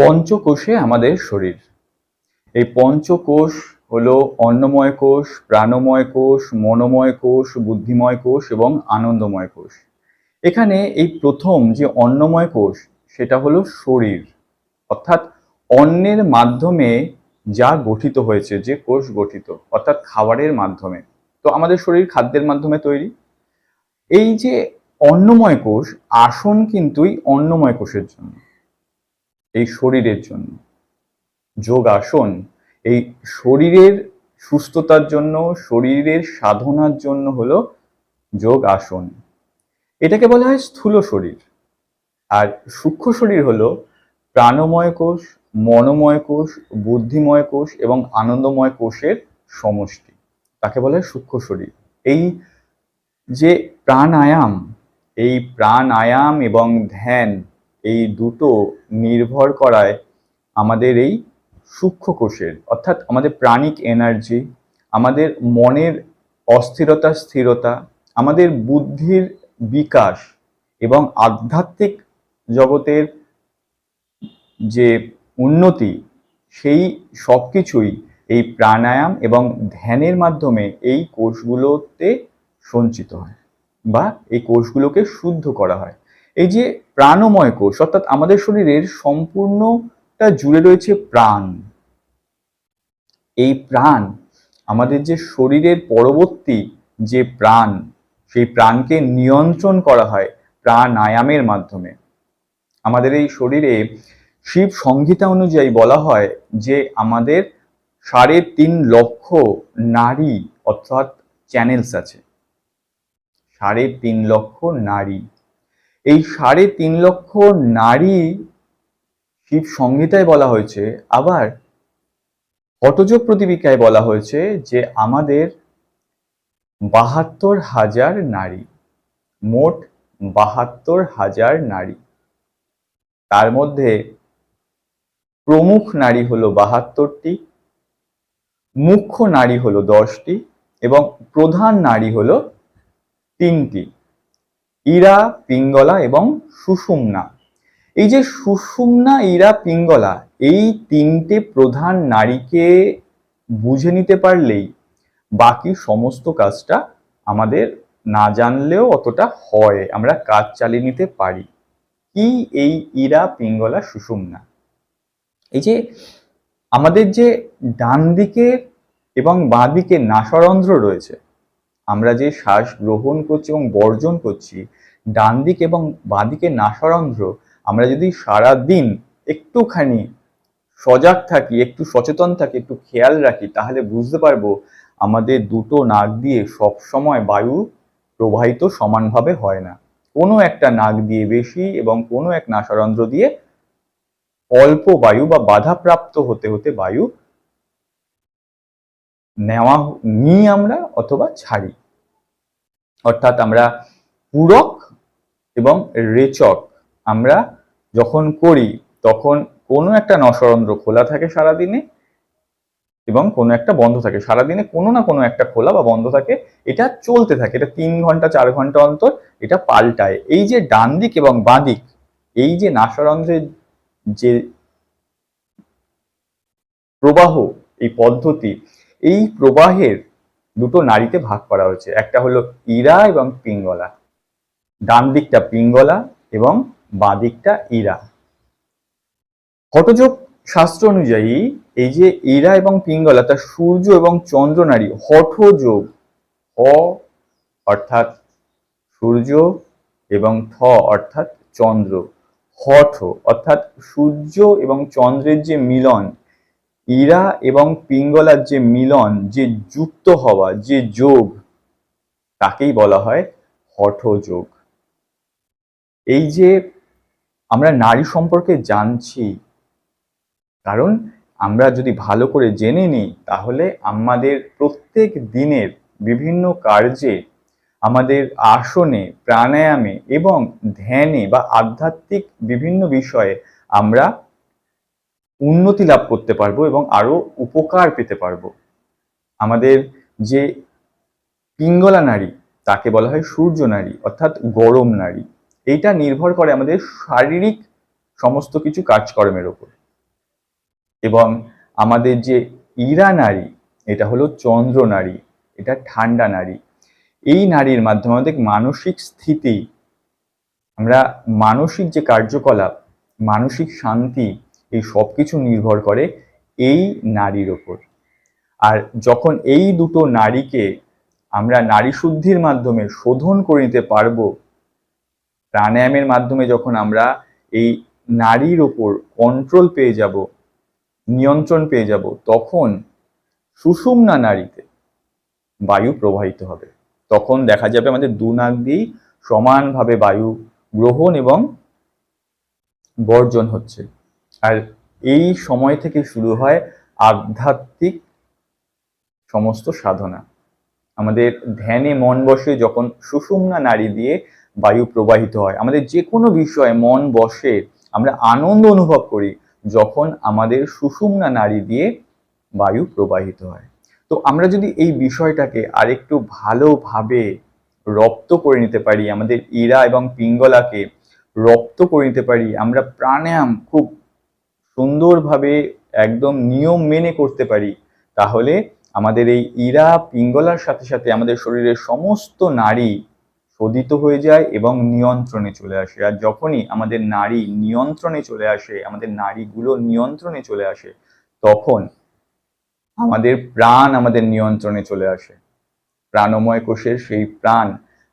পঞ্চকোষে আমাদের শরীর। এই পঞ্চকোষ হলো অন্নময় কোষ, প্রাণময় কোষ, মনোময় কোষ, বুদ্ধিময় কোষ এবং আনন্দময় কোষ। এখানে এই প্রথম যে অন্নময় কোষ, সেটা হলো শরীর। অর্থাৎ অন্নের মাধ্যমে যা গঠিত হয়েছে, যে কোষ গঠিত, অর্থাৎ খাবারের মাধ্যমে। তো আমাদের শরীর খাদ্যের মাধ্যমে তৈরি। এই যে অন্নময় কোষ, আসন কিন্তুই অন্নময় কোষের জন্য। এই শরীরের জন্য। যোগ আসন এই শরীরের সুস্থতার জন্য, শরীরের সাধনার জন্য হলো যোগ আসন এটাকে বলা হয় স্থূল শরীর। আর সূক্ষ্ম শরীর হলো প্রাণময় কোষ, মনোময় কোষ, বুদ্ধিময় কোষ এবং আনন্দময় কোষের সমষ্টি। তাকে বলা হয় সূক্ষ্ম শরীর। এই যে প্রাণায়াম, এই প্রাণায়াম এবং ধ্যান এই দুটো নির্ভর করায় আমাদের এই সূক্ষ্ম কোষের, অর্থাৎ আমাদের প্রাণিক এনার্জি, আমাদের মনের অস্থিরতা, স্থিরতা, আমাদের বুদ্ধির বিকাশ এবং আধ্যাত্মিক জগতের যে উন্নতি, সেই সব কিছুই এই প্রাণায়াম এবং ধ্যানের মাধ্যমে এই কোষগুলোতে সঞ্চিত হয় বা এই কোষগুলোকে শুদ্ধ করা হয়। এই যে প্রাণময় কোষ, অর্থাৎ আমাদের শরীরের সম্পূর্ণটা জুড়ে রয়েছে প্রাণ। এই প্রাণ, আমাদের যে শরীরের পরবর্তী যে প্রাণ, সেই প্রাণকে নিয়ন্ত্রণ করা হয় প্রাণায়ামের মাধ্যমে। আমাদের এই শরীরে শিব সংহিতা অনুযায়ী বলা হয় যে আমাদের সাড়ে তিন লক্ষ নারী, অর্থাৎ চ্যানেলস আছে। সাড়ে তিন লক্ষ নারী। এই সাড়ে তিন লক্ষ নারী শিব সংহিতায় বলা হয়েছে, আবার হটযোগ প্রতিবিকায় বলা হয়েছে যে আমাদের বাহাত্তর হাজার নারী, মোট বাহাত্তর হাজার নারী। তার মধ্যে প্রমুখ নারী হলো বাহাত্তরটি, মুখ্য নারী হলো দশটি, এবং প্রধান নারী হলো তিনটি। ইরা, পিঙ্গলা এবং সুষুম্না। এই যে সুষুম্না, ইরা, পিঙ্গলা, এই তিনটে প্রধান নারীকে বুঝে নিতে পারলেই বাকি সমস্ত কাজটা আমাদের না জানলেও অতটা হয়, আমরা কাজ চালিয়ে নিতে পারি। কি এই ইরা, পিঙ্গলা, সুষুম্না? এই যে আমাদের যে ডান দিকে এবং বাঁ দিকে নাসারন্ধ্র রয়েছে আমরা যে শ্বাস গ্রহণ করছি এবং বর্জন করছি, ডান দিক এবং বাঁ দিকে নাসারন্ধ্র, আমরা যদি সারা দিন একটুখানি সজাগ থাকি, একটু সচেতন থাকি, একটু খেয়াল রাখি, তাহলে বুঝতে পারব আমাদের দুটো নাক দিয়ে সব সময় বায়ু প্রবাহিত সমানভাবে হয় না। কোনো একটা নাক দিয়ে বেশি এবং কোনো এক নাসারন্ধ্র দিয়ে অল্প বায়ু বা বাধাপ্রাপ্ত হতে হতে বায়ু নেওয়া নিই আমরা অথবা ছাড়ি। অর্থাৎ আমরা পূরক এবং রেচক আমরা যখন করি, তখন কোনো একটা নসরন্ধ্র খোলা থাকে সারাদিনে এবং কোনো একটা বন্ধ থাকে। সারাদিনে কোনো না কোনো একটা খোলা বা বন্ধ থাকে, এটা চলতে থাকে। এটা তিন ঘণ্টা, চার ঘণ্টা অন্তর এটা পাল্টায়। এই যে ডান দিক এবং বাঁ দিক, এই যে নাসারন্ধ্রের যে প্রবাহ, এই পদ্ধতি এই প্রবাহের দুটো নারীতে ভাগ করা হয়েছে। একটা হলো ইরা এবং পিঙ্গলা। ডান দিকটা পিঙ্গলা এবং বাঁ দিকটা ইরা। হটযোগ শাস্ত্র অনুযায়ী এই যে ইরা এবং পিঙ্গলা, তা সূর্য এবং চন্দ্র নারী হঠযোগ, হ অর্থাৎ সূর্য এবং থ অর্থাৎ চন্দ্র, হঠ অর্থাৎ সূর্য এবং চন্দ্রের যে মিলন ইরা এবং পিঙ্গলার যে মিলন, যে যুক্ত হওয়া, যে যোগ, তাকেই বলা হয় হঠযোগ। এই যে আমরা নারী সম্পর্কে জানছি, কারণ আমরা যদি ভালো করে জেনে নিই, তাহলে আমাদের প্রত্যেক দিনের বিভিন্ন কার্যে, আমাদের আসনে, প্রাণায়ামে এবং ধ্যানে বা আধ্যাত্মিক বিভিন্ন বিষয়ে আমরা উন্নতি লাভ করতে পারব এবং আরও উপকার পেতে পারব। আমাদের যে পিঙ্গলা নারী, তাকে বলা হয় সূর্য নারী, অর্থাৎ গরম নারী, এইটা নির্ভর করে আমাদের শারীরিক সমস্ত কিছু কাজকর্মের ওপর। এবং আমাদের যে ইরা নারী, এটা হলো চন্দ্র নারী, এটা ঠান্ডা নারী। এই নারীর মাধ্যমে আমাদের মানসিক স্থিতি, আমরা মানসিক যে কার্যকলাপ, মানসিক শান্তি এই সব কিছু নির্ভর করে এই নারীর ওপর। আর যখন এই দুটো নারীকে আমরা নারী শুদ্ধির মাধ্যমে শোধন করে নিতে পারব, প্রাণায়ামের মাধ্যমে যখন আমরা এই নারীর ওপর কন্ট্রোল পেয়ে যাব, নিয়ন্ত্রণ পেয়ে যাব, তখন সুষুম্না নারীতে বায়ু প্রবাহিত হবে। তখন দেখা যাবে আমাদের দু নাক দিয়েই সমানভাবে বায়ু গ্রহণ এবং বর্জন হচ্ছে। আর এই সময় থেকে শুরু হয় আধ্যাত্মিক সমস্ত সাধনা। আমাদের ধ্যানে মন বসে যখন সুষুম্না নারী দিয়ে বায়ু প্রবাহিত হয়, আমাদের যে কোনো বিষয়ে মন বসে আমরা আনন্দ অনুভব করি যখন আমাদের সুষুম্না নারী দিয়ে বায়ু প্রবাহিত হয়। তো আমরা যদি এই বিষয়টাকে আরেকটু ভালোভাবে রপ্ত করে নিতে পারি, আমাদের ইরা এবং পিঙ্গলাকে রপ্ত করে নিতে পারি, আমরা প্রাণায়াম খুব সুন্দরভাবে একদম নিয়ম মেনে করতে পারি, তাহলে আমাদের এই ইরা পিঙ্গলার সাথে সাথে আমাদের শরীরের সমস্ত নারী শোধিত হয়ে যায় এবং নিয়ন্ত্রণে চলে আসে। আর যখনই আমাদের নারী নিয়ন্ত্রণে চলে আসে, আমাদের নারীগুলো নিয়ন্ত্রণে চলে আসে, তখন আমাদের প্রাণ আমাদের নিয়ন্ত্রণে চলে আসে। প্রাণময় কোষের সেই প্রাণ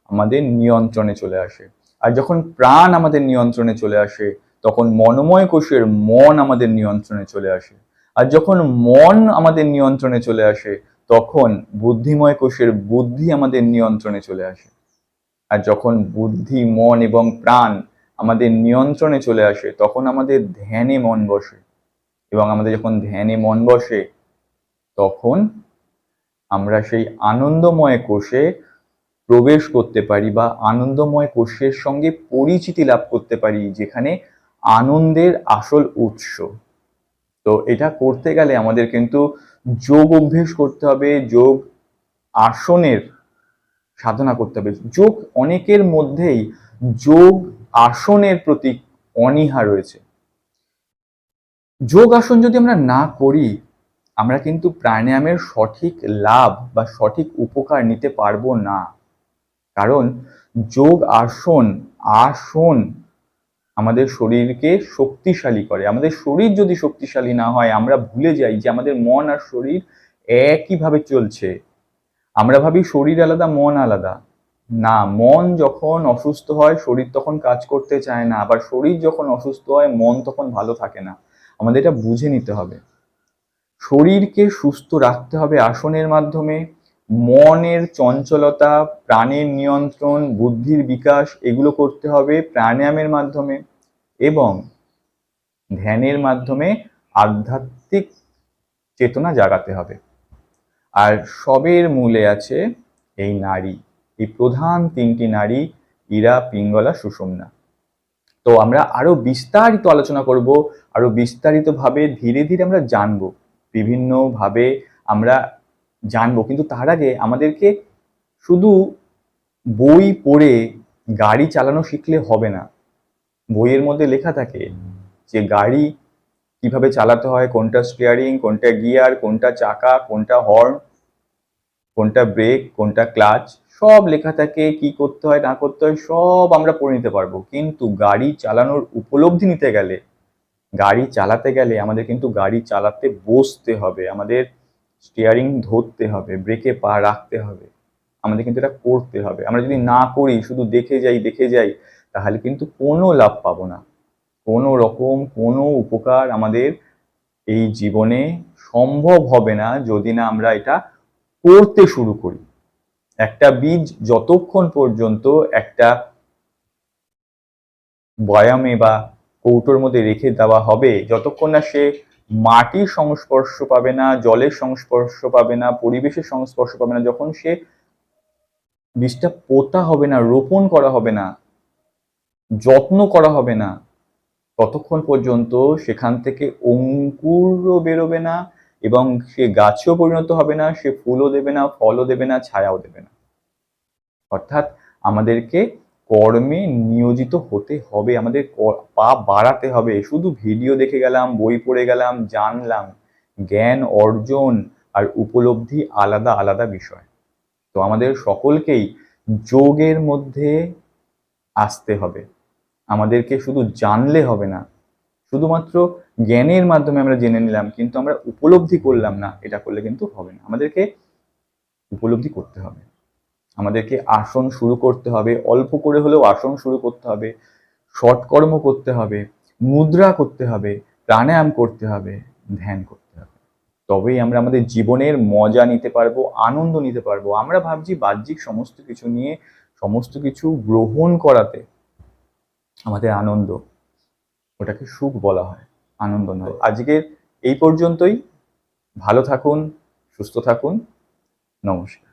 আমাদের নিয়ন্ত্রণে চলে আসে। আর যখন প্রাণ আমাদের নিয়ন্ত্রণে চলে আসে তখন মনোময় কোষের মন আমাদের নিয়ন্ত্রণে চলে আসে। আর যখন মন আমাদের নিয়ন্ত্রণে চলে আসে, তখন বুদ্ধিময় কোষের বুদ্ধি আমাদের নিয়ন্ত্রণে চলে আসে। আর যখন বুদ্ধি, মন এবং প্রাণ আমাদের নিয়ন্ত্রণে চলে আসে, তখন আমাদের ধ্যানে মন বসে। এবং আমাদের যখন ধ্যানে মন বসে, তখন আমরা সেই আনন্দময় কোষে প্রবেশ করতে পারি বা আনন্দময় কোষের সঙ্গে পরিচিতি লাভ করতে পারি, যেখানে আনন্দের আসল উৎস। তো এটা করতে গেলে আমাদের কিন্তু যোগ অভ্যেস করতে হবে, যোগ আসনের সাধনা করতে হবে। যোগ অনেকের মধ্যেই যোগ আসনের প্রতি অনীহা রয়েছে। যোগ আসন যদি আমরা না করি, আমরা কিন্তু প্রাণায়ামের সঠিক লাভ বা সঠিক উপকার নিতে পারব না। কারণ যোগ আসন আসন আমাদের শরীরকে শক্তিশালী করে। আমাদের শরীর যদি শক্তিশালী না হয়, আমরা ভুলে যাই যে আমাদের মন আর শরীর একইভাবে চলছে। আমরা ভাবি শরীর আলাদা, মন আলাদা। না, মন যখন অসুস্থ হয়, শরীর তখন কাজ করতে চায় না। আবার শরীর যখন অসুস্থ হয়, মন তখন ভালো থাকে না। আমাদের এটা বুঝে নিতে হবে। শরীরকে সুস্থ রাখতে হবে আসনের মাধ্যমে। মনের চঞ্চলতা, প্রাণের নিয়ন্ত্রণ, বুদ্ধির বিকাশ, এগুলো করতে হবে প্রাণায়ামের মাধ্যমে এবং ধ্যানের মাধ্যমে আধ্যাত্মিক চেতনা জাগাতে হবে। আর সবের মূলে আছে এই নারী। এই প্রধান তিনটি নারী, ইরা, পিঙ্গলা, সুষুম্না। তো আমরা আরও বিস্তারিত আলোচনা করব, আরও বিস্তারিতভাবে ধীরে ধীরে আমরা জানব। বিভিন্নভাবে আমরা জানব। কিন্তু তার আগে আমাদেরকে শুধু বই পড়ে গাড়ি চালানো শিখলে হবে না। বইয়ের মধ্যে লেখা থাকে যে গাড়ি কীভাবে চালাতে হয়, কোনটা স্টিয়ারিং কোনটা গিয়ার কোনটা চাকা, কোনটা হর্ন কোনটা ব্রেক কোনটা ক্লাচ সব লেখা থাকে, কি করতে হয়, না করতে হয়, সব আমরা পড়ে নিতে পারব। কিন্তু গাড়ি চালানোর উপলব্ধি নিতে গেলে, গাড়ি চালাতে গেলে আমাদের কিন্তু গাড়ি চালাতে বসতে হবে। আমাদের স্টিয়ারিং ধরতে হবে ব্রেকে পা রাখতে হবে। আমাদের কিন্তু এটা করতে হবে। আমরা যদি না করি, শুধু দেখে যাই দেখে যাই, তাহলে কিন্তু কোনো লাভ পাবো না। কোনো রকম, কোনো উপকার আমাদের এই জীবনে সম্ভব হবে না যদি না আমরা এটা করতে শুরু করি। একটা বীজ যতক্ষণ পর্যন্ত একটা বয়ামে বা কৌটোর মধ্যে রেখে দেওয়া হবে, যতক্ষণ না সে মাটির সংস্পর্শ পাবে না, জলের সংস্পর্শ পাবে না, পরিবেশের সংস্পর্শ পাবে না, যখন সে বীজটা পোতা হবে না, রোপণ করা হবে না, যত্ন করা হবে না, ততক্ষণ পর্যন্ত সেখান থেকে অঙ্কুরও বেরোবে না এবং সে গাছেও পরিণত হবে না, সে ফুলও দেবে না, ফলও দেবে না, ছায়াও দেবে না। অর্থাৎ আমাদেরকে কর্মে নিয়োজিত হতে হবে, আমাদের পা বাড়াতে হবে। শুধু ভিডিও দেখে গেলাম, বই পড়ে গেলাম, জানলাম। জ্ঞান অর্জন আর উপলব্ধি আলাদা আলাদা বিষয়। তো আমাদের সকলকেই যোগের মধ্যে আসতে হবে। আমাদেরকে শুধু জানলে হবে না। শুধুমাত্র জ্ঞানের মাধ্যমে আমরা জেনে নিলাম, কিন্তু আমরা উপলব্ধি করলাম না, এটা করলে কিন্তু হবে না। আমাদেরকে উপলব্ধি করতে হবে। আমাদেরকে আসন শুরু করতে হবে, অল্প করে হলেও আসন শুরু করতে হবে সৎকর্ম করতে হবে, মুদ্রা করতে হবে, প্রাণায়াম করতে হবে, ধ্যান করতে হবে। তবেই আমরা আমাদের জীবনের মজা নিতে পারব, আনন্দ নিতে পারব। আমরা ভাবছি বাহ্যিক সমস্ত কিছু নিয়ে, সমস্ত কিছু গ্রহণ করাতে আমাদের আনন্দ, ওটাকে সুখ বলা হয়, আনন্দ নয়। আজকের এই পর্যন্তই। ভালো থাকুন, সুস্থ থাকুন। নমস্কার।